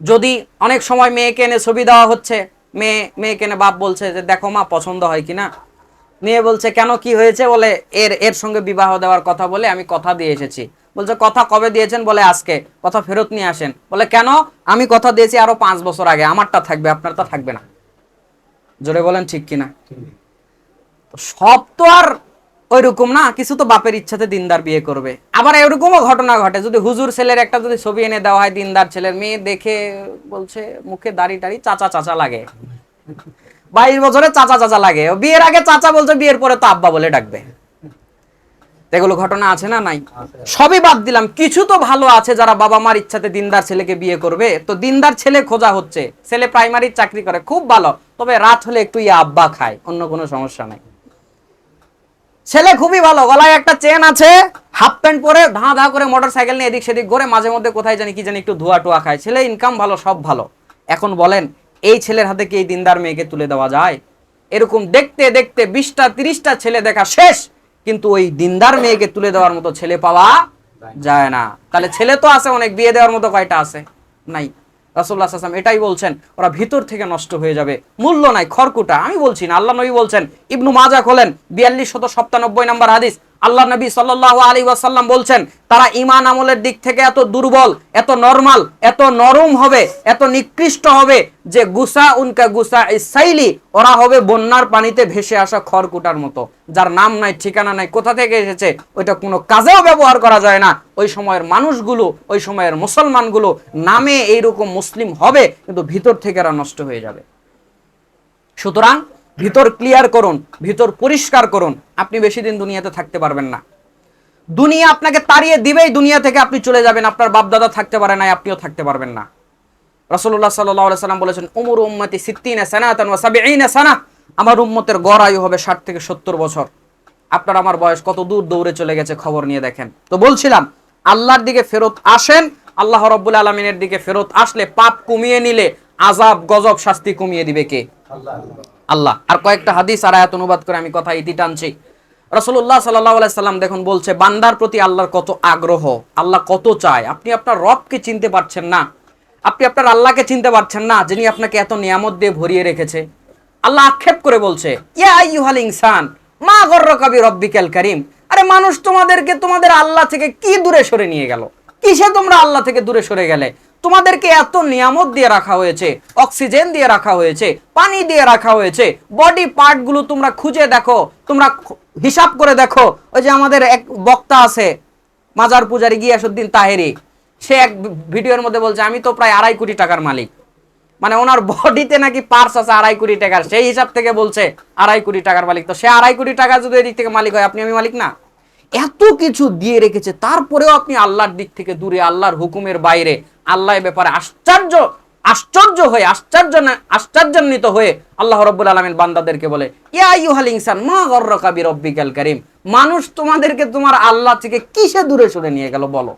যদি অনেক সময় মেয়েকে এনে ছবি দেওয়া হচ্ছে, মেয়ে, মেয়েকে এনে বাপ বলছে যে, দেখো মা, পছন্দ হয় কিনা? মেয়ে বলছে, কেন কি হয়েছে? বলে, এর এর সঙ্গে বিবাহ দেওয়ার কথা বলে আমি কথা দিয়ে এসেছি। বলছে, কথা কবে দিয়েছেন? বলে, আজকে। কথা ফেরত নিয়ে আসেন। বলে, কেন? আমি কথা দিয়েছি আরও পাঁচ বছর আগে। আমারটা থাকবে, আপনারটা থাকবে না। জোরে বলেন, ঠিক কিনা? সব তো আর ওইরকম না, কিছু তো বাপের ইচ্ছাতে দিনদার বিয়ে করবে। আবার এরকমও ঘটনা ঘটে, যদি হুজুর ছেলের একটা যদি ছবি এনে দেওয়া হয় দিনদার ছেলের, মেয়ে দেখে বলছে, মুখে দাড়ি টাড়ি, চাচা চাচা লাগে। বাইশ বছরে চাচা চাচা লাগে। বিয়ের আগে চাচা বলছে বিয়ের পরে তো আব্বা বলে ডাকবে। এগুলো ঘটনা আছে না নাই? সবই বাদ দিলাম। কিছু তো ভালো আছে যারা বাবা মার ইচ্ছাতে দিনদার ছেলেকে বিয়ে করবে। তো দিনদার ছেলে খোঁজা হচ্ছে। ছেলে প্রাইমারির চাকরি করে খুব ভালো। তবে রাত হলে একটু ইয়া আব্বা খায় অন্য কোনো সমস্যা নাই। ছেলে খুবই ভালো গলায় একটা চেন আছে হাফ প্যান্ট পরে ধা ধা করে মোটর সাইকেল নিয়ে এদিক সেদিক ঘুরে মাঝে মধ্যে কোথায় জানি কি জানি একটু ধোয়া টোয়া খায়। ছেলে ইনকাম ভালো সব ভালো। এখন বলেন এই ছেলের হাতে কি এই দিনদার মেয়েকে তুলে দেওয়া যায়? এরকম দেখতে দেখতে বিশটা, তিরিশটা ছেলে দেখা শেষ, কিন্তু ওই দিনদার মেয়েকে তুলে দেওয়ার মতো ছেলে পাওয়া যায় না। তাহলে ছেলে তো আছে অনেক, বিয়ে দেওয়ার মতো কয়টা আছে? নাই। রাসুল্লাহ আসলাম এটাই বলছেন, ওরা ভিতর থেকে নষ্ট হয়ে যাবে। মূল্য নাই, খড়কুটা। আমি বলছি না, আল্লাহ নবী বলছেন, ইবনু মাজা খোলেন, বিয়াল্লিশ শত সপ্তানব্বই নম্বর হাদিস আল্লাহ নবী সাল্লাহ আলী ওয়াসাল্লাম বলছেন, তারা ইমান আমলের দিক থেকে এত দুর্বল, এত নরমাল, এত নরম হবে, এত নিকৃষ্ট হবে যে গুসা উনকা গুসা ইসাইলি ওরা হবে বন্যার পানিতে ভেসে আসা খড়কুটার মতো। যার নাম নাই, ঠিকানা নাই, কোথা থেকে এসেছে, ওইটা কোনো কাজেও ব্যবহার করা যায় না। ওই সময়ের মানুষগুলো, ওই সময়ের মুসলমানগুলো নামে এইরকম মুসলিম হবে, কিন্তু ভিতর থেকে এরা নষ্ট হয়ে যাবে। সুতরাং ভিতর ক্লিয়ার করুন, ভিতর পরিষ্কার করুন, আপনি বেশি দিন দুনিয়াতে থাকতে পারবেন না। দুনিয়া আপনাকে তাড়িয়ে দিবেই, দুনিয়া থেকে আপনি চলে যাবেন, আপনার বাপদাদা থাকতে পারে না আপনিও থাকতে পারবেন না। রসল্লাহ সাল্লাহ সাল্লাম বলেছেন, উমর উম্মতি সিদ্দিনে সানাতান ওয়া সাবিঈনা সানা। আমার উম্মতের গড় আয়ু হবে ষাট থেকে সত্তর বছর। আপনার আমার বয়স কত দূর দৌড়ে চলে গেছে খবর নিয়ে দেখেন। তো বলছিলাম, আল্লাহর দিকে ফেরত আসেন, আল্লাহ রব্বুল আলমিনের দিকে ফেরত আসলে পাপ কমিয়ে নিলে আজাব গজব, শাস্তি কমিয়ে দিবে কে? আল্লাহ আর কয়েকটা হাদিস আর আয়াত অনুবাদ করে আমি কথা ইতি টানছি। রসুল্লাহ সাল্লাহ সাল্লাম দেখুন বলছে, বান্দার প্রতি আল্লাহর কত আগ্রহ, আল্লাহ কত চায়। আপনি আপনার রবকে চিনতে পারছেন না। আপনি আপনার আল্লাহকে চিনতে পারছেন না, যিনি আপনাকে এত নিয়ামত দিয়ে ভরিয়ে রেখেছে। আল্লাহ আক্ষেপ করে বলছে ইনসান, মা গর্রকাবি রব্বিকাল করিম। আরে মানুষ তোমাদেরকে তোমাদের আল্লাহ থেকে কি দূরে সরে নিয়ে গেল? কিসে তোমরা আল্লাহ থেকে দূরে সরে গেলে? তোমাদেরকে এত নিয়ামত দিয়ে রাখা হয়েছে, অক্সিজেন দিয়ে রাখা হয়েছে, পানি দিয়ে রাখা হয়েছে বডি পার্টগুলো তোমরা খুঁজে দেখো, তোমরা হিসাব করে দেখো। ওই যে আমাদের এক বক্তা আছে, মাজার পূজারি গিয়াসুদ্দিন তাহেরি, সে এক ভিডিওর মধ্যে বলছে, আমি তো প্রায় আড়াই কোটি টাকার মালিক। মানে ওনার বডিতে নাকি পার্স আছে আড়াই কোটি টাকার। সেই হিসাব থেকে বলছে, আড়াই কোটি টাকার মালিক। তো সে আড়াই কোটি টাকা যদি এদিক থেকে মালিক হয়, আপনি আমি মালিক না। এত কিছু দিয়ে রেখেছে, তারপরেও আপনি আল্লাহর দিক থেকে দূরে, আল্লাহর হুকুমের বাইরে। আল্লাহ ব্যাপারে আশ্চর্য আশ্চর্য হয়ে, আশ্চর্য আশ্চর্যান্বিত হয়ে আল্লাহ রব্বুল আলমিন বান্দাদেরকে বলে, ইয়া ইনসান, মা গর্রকা বি রব্বিকাল কারীম? মানুষ তোমাদেরকে তোমার আল্লাহ থেকে কিসে দূরে সরে নিয়ে গেল বলো।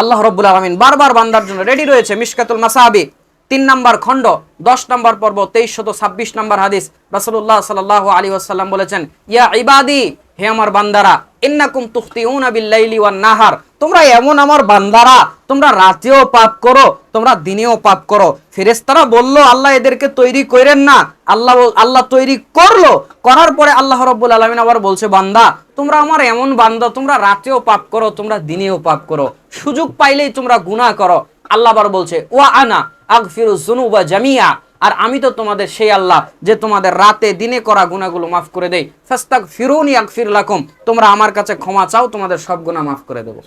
আল্লাহ রব্বুল আলমিন বারবার বান্দার জন্য রেডি রয়েছে মিশকাতুল মাসাহাবি তিন নম্বর খণ্ড, দশ নম্বর পর্ব তেইশ শত ছাব্বিশ নম্বর হাদিস। রাসূলুল্লাহ সাল্লাল্লাহু আলী ওয়াসাল্লাম বলেছেন, ইয়া ইবাদি, হে আমার বান্দারা ইন্নাকুম তুখতিউনা বিল্লাইলি ওয়ান নাহার। তোমরা এমন আমার বান্দারা, তোমরা রাতেও পাপ করো, তোমরা দিনেও পাপ করো। ফেরেশতারা বলল, আল্লাহ এদেরকে তৈরি করেন না। আল্লাহ আল্লাহ তৈরি করল। করার পরে আল্লাহ রব্বুল আলমিন আবার বলছে, বান্দা, তোমরা আমার এমন বান্দা, তোমরা রাতেও পাপ করো, তোমরা দিনেও পাপ করো। সুযোগ পাইলেই তোমরা গুনাহ করো। আল্লাহ আবার বলছে, ওয়া আনা আগফিরু যুনুবা জামিয়া আর আমি তো তোমাদের সেই আল্লাহ যে তোমাদের রাতে, দিনে করা গুনাহগুলো মাফ করে দেই। ফাস্তাক ফিরুনি আগফির লাকুম। তোমরা আমার কাছে ক্ষমা চাও, তোমাদের সব গুনাহ মাফ করে দেবো।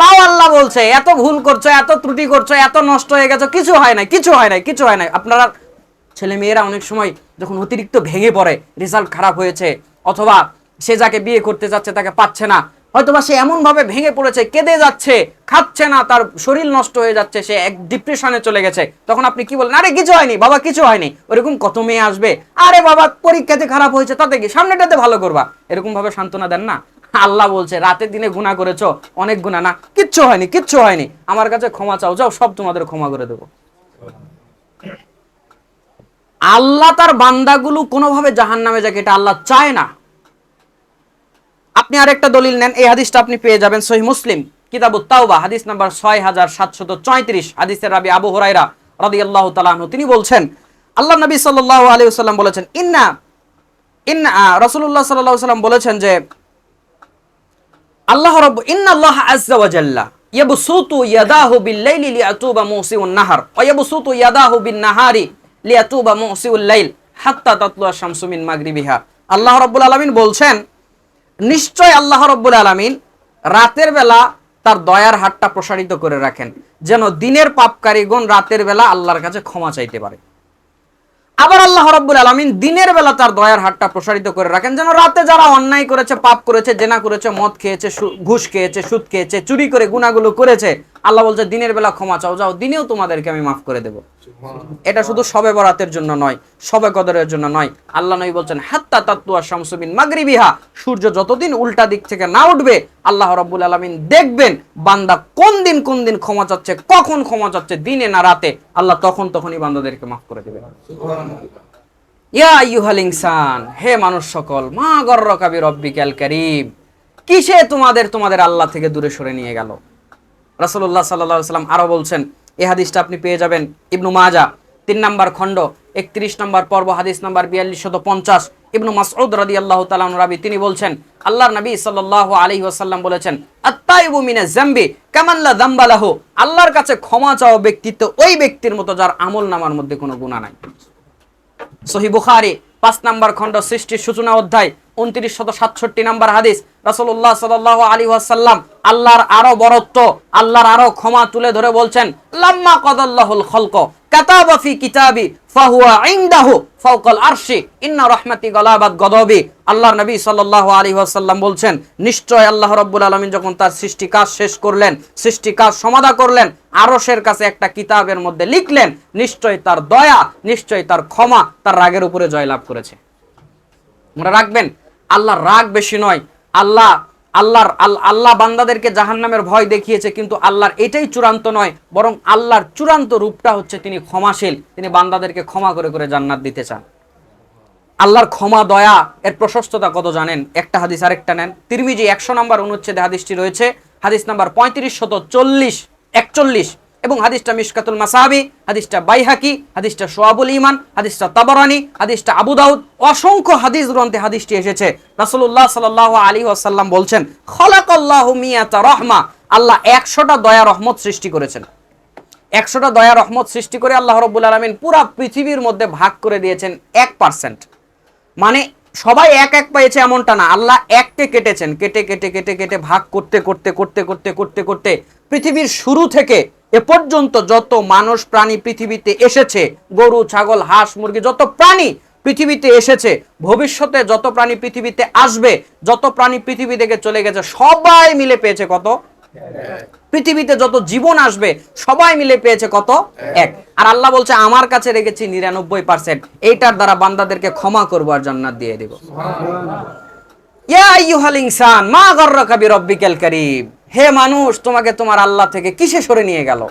তাও আল্লাহ বলছে, এত ভুল করছ, এত ত্রুটি করছ, এত নষ্ট হয়ে গেছো, কিছু হয় নাই, কিছু হয় নাই, কিছু হয় নাই। আপনারা ছেলে মেয়েরা অনেক সময় যখন অতিরিক্ত ভেঙে পড়ে, রেজাল্ট খারাপ হয়েছে, অথবা সে যাকে বিয়ে করতে যাচ্ছে তাকে পাচ্ছে না হয়তোবা সে এমন ভাবে ভেঙে পড়েছে, কেঁদে যাচ্ছে, খাচ্ছে না, তার শরীর নষ্ট হয়ে যাচ্ছে, সে এক ডিপ্রেশনে চলে গেছে। তখন আপনি কি বলেন আরে, কিছু হয়নি, বাবা, কিছু হয়নি। ওরকম কত মেয়ে আসবে, আরে, বাবা পরীক্ষাতে খারাপ হয়েছে, তাতে কি? সামনেটাতে ভালো করবা। এরকম ভাবে সান্ত্বনা দেন না। আল্লাহ বলছে রাতে দিনে গুণা করেছ, অনেক গুণা না, কিচ্ছু হয়নি কিচ্ছু হয়নি। আমার কাছে ক্ষমা চাও, যাও, সব তোমাদের ক্ষমা করে দেবো। আল্লাহ তার বান্দাগুলো কোনোভাবে জাহান নামে যাকে, এটা আল্লাহ চায় না। আপনি আরেকটা দলিল নেন, এই হাদিসটা আপনি পেয়ে যাবেন সহি মুসলিম। কিতাবু তাওবা, হাদিস নাম্বার ছয় হাজার সাতশত চৈত্রিশ, হাদিসের রাবি আবু হরাইরা রাদি আল্লাহ তালাহু তিনি বলছেন, আল্লাহ নবী সাল্লাহ আলী সাল্লাম বলেছেন, ইন্না ইন্না রসুল্লাহ সাল্লাহ সাল্লাম বলেছেন যে, আল্লাহ রব, ইন্নাল্লাহ আজ্জা ওয়া জাল্লা, ইয়াবসুতু ইয়াদাহু বিল-লাইলি লিয়াতুবা মুসিউন নাহার, ওয়া ইয়াবসুতু ইয়াদাহু লিয়াতুবা মুসিউল লাইল হাত্তা আশ-শামসু মিন মাগরিবিহা। আল্লাহ রাব্বুল আলামিন বলছেন নিশ্চয় আল্লাহ রব্বুল আলমিন রাতের বেলা তার দয়ার হাতটা প্রসারিত করে রাখেন, যেন দিনের পাপকারীগণ রাতের বেলা আল্লাহর কাছে ক্ষমা চাইতে পারে। আবার আল্লাহ রব্বুল আলমিন দিনের বেলা তার দয়ার হাতটা প্রসারিত করে রাখেন, যেন রাতে যারা অন্যায় করেছে, পাপ করেছে, জেনা করেছে, মদ খেয়েছে ঘুষ খেয়েছে, সুদ খেয়েছে, চুরি করে, গুণাগুলো করেছে আল্লাহ বলছে দিনের বেলা ক্ষমা চাও যাও দিনেও তোমাদেরকে আমি মাফ করে দেবো। এটা শুধু সবে বরাতের জন্য নয় সবে কদরের জন্য নয়। আল্লাহ নবী বলছেন হাত্তা তাত্তুয়া শামসুবিন মাগরিবিহা সূর্য যতদিন উল্টা দিক থেকে না উঠবে আল্লাহ রাব্বুল আলামিন দেখবেন বান্দা কোন দিন কোন দিন ক্ষমা চাচ্ছে কখন ক্ষমা চাচ্ছে দিনে না রাতে আল্লাহ তখন তখনই বান্দাদেরকে মাফ করে দেবে ইয়া আইয়ুহাল ইনসান হে মানুষ সকল মা গর্রকা বিরব্বিকাল কারীম কিসে তোমাদের তোমাদের আল্লাহ থেকে দূরে সরে নিয়ে গেল? রাসূলুল্লাহ আলাইহি সাল্লাম আরও বলছেন এই হাদিসটা আপনি পেয়ে যাবেন। ইবনু মাজা তিন নাম্বার খণ্ড, একত্রিশ নম্বর পর্ব, হাদিস নাম্বার বিয়াল্লিশ শত পঞ্চাশ। ইবনু মাসউদ রাদিয়াল্লাহু তাআলা আনহু রাবি, তিনি বলছেন, আল্লাহর নবী সাল্লাল্লাহু আলাইহি ওয়াসাল্লাম বলেছেন, আত্তাইবু মিনাজ জামবি কামান লা আল্লাহর কাছে ক্ষমা চাওয়া ব্যক্তিত্ব ওই ব্যক্তির মতো যার আমল নামার মধ্যে কোনো গুণা নাই। সহি বুখারি, পাঁচ নাম্বার খণ্ড, সৃষ্টির সূচনা অধ্যায় উনত্রিশ শত সাতষট্টি নাম্বার হাদিস। রাসূলুল্লাহ সাল্লাল্লাহু আলাইহি ওয়াসাল্লাম আল্লাহর আরও বরত্ব আল্লাহর আরও ক্ষমা তুলে ধরে বলছেন, লাম্মা কদাল্লাহুল খলক কাতাবাফি কিতাবি, ফাহুয়া ইনদাহু ফাওকাল আরশি, ইন্না রাহমাতি গালাবাত গদবি। আল্লাহর নবী সাল্লাল্লাহু আলাইহি ওয়াসাল্লাম বলছেন, নিশ্চয় আল্লাহ রাব্বুল আলামিন যখন তার সৃষ্টি কাজ শেষ করলেন, সৃষ্টি কাজ সমাধা করলেন, আরশের কাছে একটা কিতাবের মধ্যে লিখলেন, নিশ্চয় তার দয়া, নিশ্চয় তার ক্ষমা তার রাগের উপরে জয়লাভ করেছে। মনে রাখবেন আল্লাহর রাগ বেশি নয়। আল্লাহ, আল্লাহর, আল- আল্লাহ বান্দাদেরকে জাহান্নামের ভয় দেখিয়েছে, কিন্তু আল্লাহর এটাই চূড়ান্ত নয়, বরং আল্লাহর চূড়ান্ত রূপটা হচ্ছে তিনি ক্ষমাশীল, তিনি বান্দাদেরকে ক্ষমা করে করে জান্নাত দিতে চান। আল্লাহর ক্ষমা, দয়া, এর প্রশস্ততা কত জানেন? একটা হাদিস আরেকটা নেন। তিরমিজি একশো নম্বর অনুচ্ছেদে হাদিসটি রয়েছে। হাদিস নাম্বার পঁয়ত্রিশ শত চল্লিশ, একচল্লিশ। এবং হাদিসটা মিশকাতুল মাসাবি, হাদিসটা বাইহাকি, হাদিসটা সোয়াবুল ইমান হাদিসটা তাবরানি, হাদিসটা আবু দাউদ, অসংখ্য হাদিস গ্রন্থে হাদিসটি এসেছে। রাসূলুল্লাহ সাল্লাল্লাহু আলী ওয়াসাল্লাম বলছেন, খলাকাল্লাহু মিয়াতা রহমা। আল্লাহ একশোটা দয়া রহমত সৃষ্টি করেছেন। একশোটা দয়া রহমত সৃষ্টি করে আল্লাহ রব্বুল আলমিন পুরা পৃথিবীর মধ্যে ভাগ করে দিয়েছেন এক পার্সেন্ট মানে সবাই এক এক পেয়েছে এমনটা না, আল্লাহ এককে কেটেছেন, কেটে কেটে কেটে কেটে ভাগ করতে করতে করতে করতে করতে করতে পৃথিবীর শুরু থেকে এ পর্যন্ত যত মানুষ প্রাণী পৃথিবীতে এসেছে গরু ছাগল হাঁস মুরগি যত প্রাণী পৃথিবীতে এসেছে ভবিষ্যতে যত প্রাণী পৃথিবীতে আসবে যত প্রাণী পৃথিবী থেকে চলে গেছে সবাই মিলে পেয়েছে কত? পৃথিবীতে যত জীবন আসবে সবাই মিলে পেয়েছে কত? এক। আর আল্লাহ বলছে আমার কাছে রেখেছি নিরানব্বই পার্সেন্ট এইটার দ্বারা বান্দাদেরকে ক্ষমা করব আর জান্নাত দিয়ে দেব। ইয়া আইয়ুহাল ইনসান মা গর্রাকা বিরব্বিকাল কারীম। হে মানুষ, তোমাকে তোমার আল্লাহ থেকে কিসে সরে নিয়ে গেল?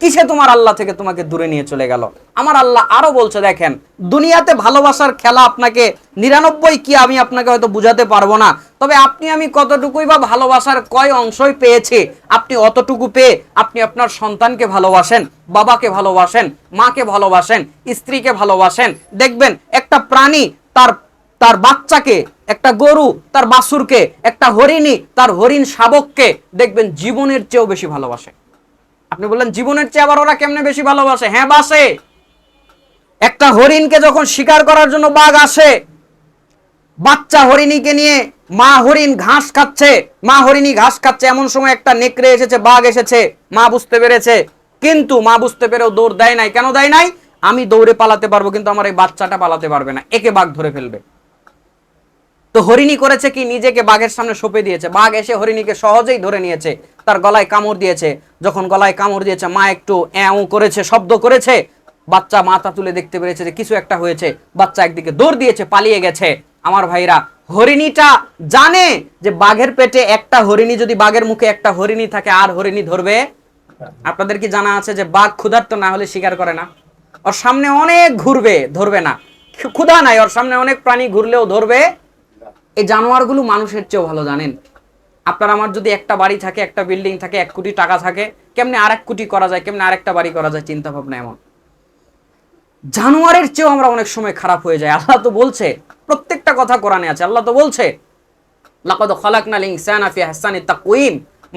কিসে তোমার আল্লাহ থেকে তোমাকে দূরে নিয়ে চলে গেল? আমার আল্লাহ আরও বলছে, দেখেন, দুনিয়াতে ভালোবাসার খেলা আপনাকে নিরানব্বই কি আমি আপনাকে হয়তো বুঝাতে পারব না, তবে আপনি আমি কতটুকুই বা ভালোবাসার কয় অংশই পেয়েছি, আপনি অতটুকু পেয়ে আপনি আপনার সন্তানকে ভালোবাসেন, বাবাকে ভালোবাসেন, মাকে ভালোবাসেন, স্ত্রীকে ভালোবাসেন। দেখবেন, একটা প্রাণী তার তার বাচ্চাকে একটা গরু তার বাছুরকে, একটা হরিণী তার হরিণ শাবককে দেখবেন জীবনের চেয়েও বেশি ভালোবাসে। আপনি বললেন, জীবনের চেয়ে আবার ওরা কেমনে বেশি ভালোবাসে? হ্যাঁ বাসে। একটা হরিণকে যখন শিকার করার জন্য বাঘ আসে, বাচ্চা হরিণীকে নিয়ে মা হরিণ ঘাস খাচ্ছে, মা হরিণী ঘাস খাচ্ছে, এমন সময় একটা নেকড়ে এসেছে, বাঘ এসেছে, মা বুঝতে পেরেছে, কিন্তু মা বুঝতে পেরেও দৌড় দেয় নাই। কেন দেয় নাই? আমি দৌড়ে পালাতে পারব, কিন্তু আমার এই বাচ্চাটা পালাতে পারবে না, একে বাঘ ধরে ফেলবে। তো হরিণী করেছে কি? নিজেকে বাঘের সামনে সঁপে দিয়েছে। বাঘ এসে হরিণীকে সহজেই ধরে নিয়েছে। তার গলায় কামড় দিয়েছে। যখন গলায় কামড় দিয়েছে, মা একটু এও করেছে, শব্দ করেছে। বাচ্চা মাথা তুলে দেখতে পেরেছে যে কিছু একটা হয়েছে। বাচ্চা একদিকে দৌড় দিয়েছে, পালিয়ে গেছে। আমার ভাইরা, হরিণীটা জানে যে বাঘের পেটে একটা হরিণী, যদি বাঘের মুখে একটা হরিণী থাকে, আর হরিণী ধরবে? আপনাদের কি জানা আছে যে বাঘ ক্ষুধার্ত না হলে শিকার করে না? ওর সামনে অনেক ঘুরবে, ধরবে না। ক্ষুধা নাই, ওর সামনে অনেক প্রাণী ঘুরলেও ধরবে এই জানোয়ারগুলো মানুষের চেয়েও ভালো, জানেন? আপনার আমার যদি একটা বাড়ি থাকে, একটা বিল্ডিং থাকে, এক কোটি টাকা থাকে, কেমনে আরেক কোটি করা যায়, কেমনে আরেকটা বাড়ি করা যায় চিন্তা ভাবনা এমন। জানোয়ারের চেয়েও আমরা অনেক সময় খারাপ হয়ে যাই। আল্লাহ তো বলছে, প্রত্যেকটা কথা কোরআনে আছে। আল্লাহ তো বলছে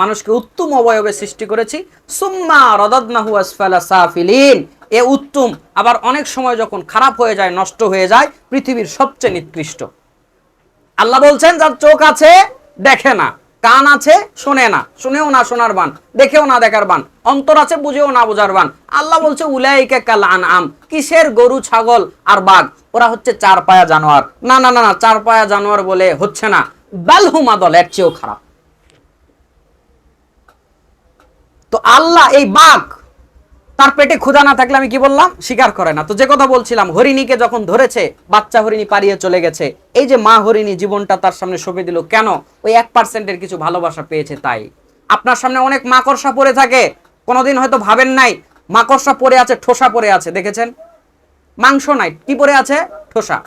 মানুষকে উত্তম অবয়বে সৃষ্টি করেছি। সুম্মা এ উত্তম। আবার অনেক সময় যখন খারাপ হয়ে যায়, নষ্ট হয়ে যায়, পৃথিবীর সবচেয়ে নিকৃষ্ট। আল্লাহ বলছেন, যার চোখ আছে, দেখে না। কান আছে, শোনে না। শুনেও না শোনার বান, দেখেও না দেখার বান, অন্তর আছে বুঝেও না বোঝার বান। আল্লাহ বলছে, উলাইকা কাল আন আম কিসের গরু, ছাগল আর বাঘ? ওরা হচ্ছে চার পায়া জানোয়ার। না না না না, চার পায়া জানোয়ার বলে হচ্ছে না। বালহুমা দল, এর চেয়েও খারাপ। তো আল্লাহ এই বাঘ তার পেটে ক্ষুধা না থাকলে আমি কি বললাম? স্বীকার করে না। তো যে কথা বলছিলাম, হরিণীকে যখন ধরেছে, বাচ্চা হরিণী পারিয়ে চলে গেছে, এই যে মা হরিণী জীবনটা তার সামনে সঁপে দিল, কেন? ওই এক পার্সেন্টের কিছু ভালোবাসা পেয়েছে তাই। আপনার সামনে অনেক মাকড়সা পড়ে থাকে, কোনোদিন হয়তো ভাবেন নাই, মাকড়সা পড়ে আছে, ঠোসা পড়ে আছে, দেখেছেন? মাংস নাই, কি পড়ে আছে? ঠোসা।